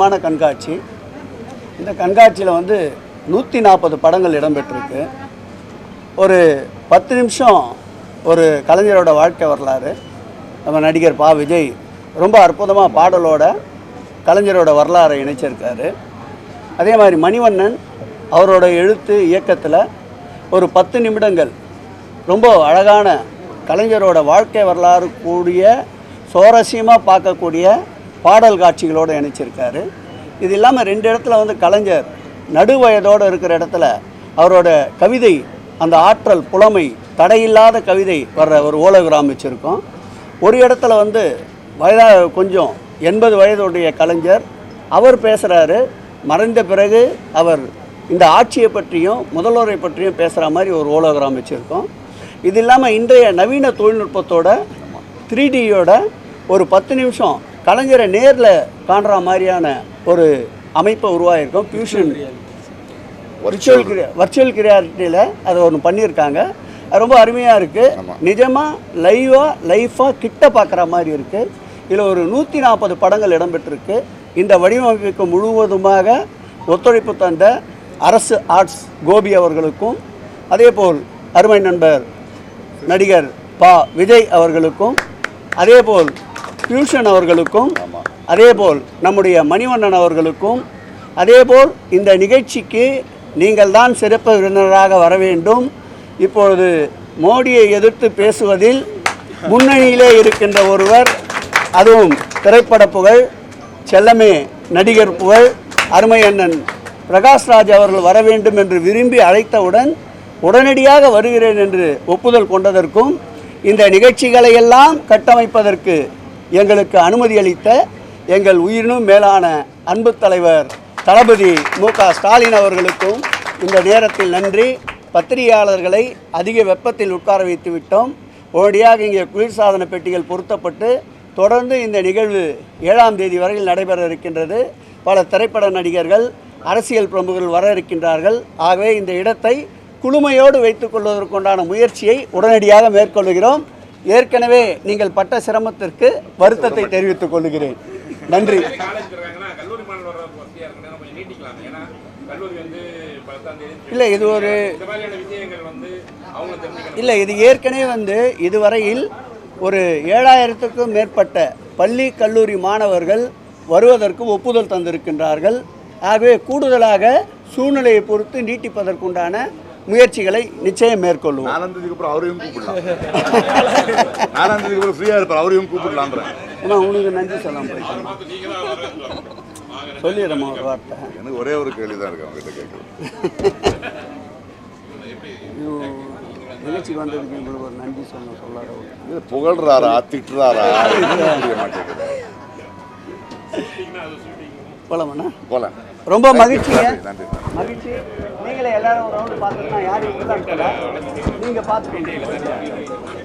பிரம்மாண்டமான கண்காட்சி. இந்த கண்காட்சியில் வந்து நூற்றி நாற்பது படங்கள் இடம்பெற்றிருக்கு. ஒரு பத்து நிமிஷம் ஒரு கலைஞரோட வாழ்க்கை வரலாறு. நம்ம நடிகர் பா விஜய் ரொம்ப அற்புதமாக பாடலோட கலைஞரோட வரலாறை இணைச்சிருக்காரு. அதே மாதிரி மணிவண்ணன் அவரோட எழுத்து இயக்கத்தில் ஒரு பத்து நிமிடங்கள் ரொம்ப அழகான கலைஞரோட வாழ்க்கை வரலாறு கூடிய சுவாரஸ்யமாக பார்க்கக்கூடிய பாடல் காட்சிகளோடு இணைச்சிருக்காரு. இது இல்லாமல் ரெண்டு இடத்துல வந்து கலைஞர் நடுவயதோடு இருக்கிற இடத்துல அவரோட கவிதை அந்த ஆற்றல் புலமை தடையில்லாத கவிதை வர்ற ஒரு ஓலோகிராம் வச்சுருக்கோம். ஒரு இடத்துல வந்து வயதாக கொஞ்சம் எண்பது வயதுடைய கலைஞர் அவர் பேசுகிறாரு மறைந்த பிறகு அவர் இந்த ஆட்சியை பற்றியும் முதல்வரை பற்றியும் பேசுகிற மாதிரி ஒரு ஓலோகிராம் வச்சுருக்கோம். இது இல்லாமல் இன்றைய நவீன தொழில்நுட்பத்தோட த்ரீ டியோட ஒரு பத்து நிமிஷம் கலைஞரை நேரில் காண்ற மாதிரியான ஒரு அமைப்பை உருவாகிருக்கோம் ஃபியூஷன் விர்ச்சுவல் கிரியா வர்ச்சுவல் கிரியாரிட்டியில் அதை ஒன்று பண்ணியிருக்காங்க. அது ரொம்ப அருமையாக இருக்குது நிஜமாக லைவாக லைஃபாக கிட்ட பார்க்குற மாதிரி இருக்குது இதில் ஒரு நூற்றி நாற்பது படங்கள் இடம்பெற்றிருக்கு. இந்த வடிவமைப்புக்கு முழுவதுமாக ஒத்துழைப்பு தந்த அரசு ஆர்ட்ஸ் கோபி அவர்களுக்கும் அதேபோல் அருமை நண்பர் நடிகர் பா விஜய் அவர்களுக்கும் அதேபோல் பியூஷன் அவர்களுக்கும் அதேபோல் நம்முடைய மணிவண்ணன் அவர்களுக்கும் அதேபோல் இந்த நிகழ்ச்சிக்கு நீங்கள் தான் சிறப்பு விருந்தினராக வர வேண்டும். இப்பொழுது மோடியை எதிர்த்து பேசுவதில் முன்னணியிலே இருக்கின்ற ஒருவர் அதுவும் திரைப்பட புகழ் செல்லமே நடிகர் புகழ் அருமை அண்ணன் பிரகாஷ்ராஜ் அவர்கள் வர வேண்டும் என்று விரும்பி அழைத்தவுடன் உடனடியாக வருகிறேன் என்று ஒப்புதல் கொண்டதற்கும் இந்த நிகழ்ச்சிகளை எல்லாம் கட்டமைப்பதற்கு எங்களுக்கு அனுமதி அளித்த எங்கள் உயிரினும் மேலான அன்பு தலைவர் தளபதி மு க ஸ்டாலின் அவர்களுக்கும் இந்த நேரத்தில் நன்றி. பத்திரிகையாளர்களை அதிக வெப்பத்தில் உட்கார வைத்து விட்டோம். உடனடியாக இங்கே குளிர்சாதன பெட்டிகள் பொருத்தப்பட்டு தொடர்ந்து இந்த நிகழ்வு ஏழாம் தேதி வரையில் நடைபெற இருக்கின்றது. பல திரைப்பட நடிகர்கள் அரசியல் பிரமுகர்கள் வர இருக்கின்றார்கள். ஆகவே இந்த இடத்தை குழுமையோடு வைத்துக் கொள்வதற்குண்டான முயற்சியை உடனடியாக மேற்கொள்கிறோம் ஏற்கனவே நீங்கள் பட்ட சிரமத்திற்கு வருத்தத்தை தெரிவித்துக் கொள்கிறேன். நன்றி. இல்லை இது ஒரு இல்லை இது ஏற்கனவே வந்து இதுவரையில் ஒரு ஏழாயிரத்துக்கும் மேற்பட்ட பள்ளி கல்லூரி மாணவர்கள் வருவதற்கு ஒப்புதல் தந்திருக்கின்றார்கள். ஆகவே கூடுதலாக சூழ்நிலையை பொறுத்து நீட்டிப்பதற்குண்டான முயற்சிகளை நிச்சயம் மேற்கொள்வோம். நாலாம் தேதிக்கு அப்புறம் அவரையும் கூப்பிடலாம். நாலாம் தேதிக்கு அப்புறம் ஃப்ரீயா இருப்பார் அவரையும் கூப்பிடலான்றேன் ஏன்னா உனக்கு நன்றி சொல்லாம போயிட்டேன் சொல்லிடுறேம்மா ஒரு வார்த்தை. எனக்கு ஒரே ஒரு கேள்வி தான் இருக்கு அவங்க கிட்ட கேட்கறது நிகழ்ச்சிக்கு வந்ததுக்கு உங்களுக்கு ஒரு நன்றி சொல்ல சொல்லாத இது புகழ்றாரா திட்டுறாரா? புரிய மாட்டேங்குது போலாமண்ணா? போல ரொம்ப மகிழ்ச்சிங்க. மகிழ்ச்சி. நீங்களே எல்லாரும் ஒரு ரவுண்டு பார்த்துக்கலாம் யாரையும் நீங்கள் பார்த்துக்கிட்டீங்க